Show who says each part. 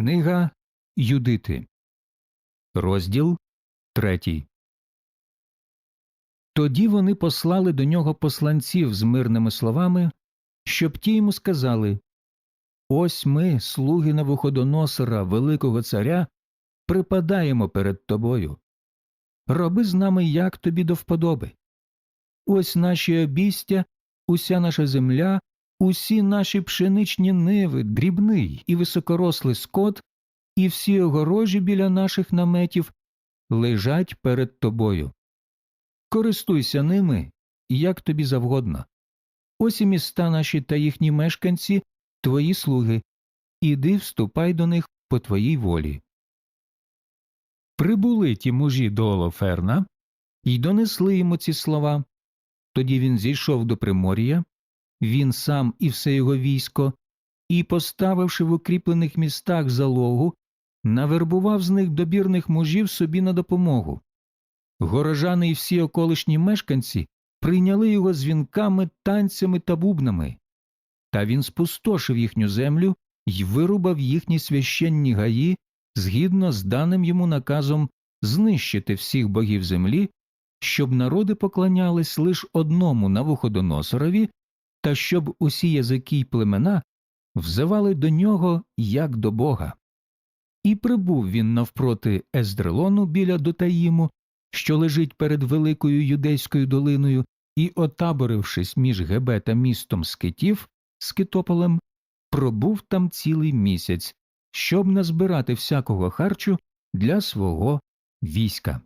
Speaker 1: Книга Юдити, розділ третій. Тоді вони послали до нього посланців з мирними словами, щоб ті йому сказали Ось ми, слуги Навуходоносора, великого царя, припадаємо перед тобою. Роби з нами, як тобі до вподоби. Ось наші обістя, уся наша земля, усі наші пшеничні ниви, дрібний і високорослий скот, і всі огорожі біля наших наметів лежать перед тобою. Користуйся ними, як тобі завгодно. Ось і міста наші та їхні мешканці, твої слуги, іди вступай до них по твоїй волі. Прибули ті мужі до Олоферна й донесли йому ці слова. Тоді він зійшов до Примор'я, він сам і все його військо, і, поставивши в укріплених містах залогу, навербував з них добірних мужів собі на допомогу. Горожани і всі околишні мешканці прийняли його дзвінками, танцями та бубнами. Та він спустошив їхню землю й вирубав їхні священні гаї згідно з даним йому наказом знищити всіх богів землі, щоб народи поклонялись лише одному Навуходоносорові, та щоб усі язики й племена взивали до нього як до Бога. І прибув він навпроти Ездрелону біля Дотаїму, що лежить перед великою юдейською долиною, і, отаборившись між Гебе та містом Скитів, Скитополем, пробув там цілий місяць, щоб назбирати всякого харчу для свого війська.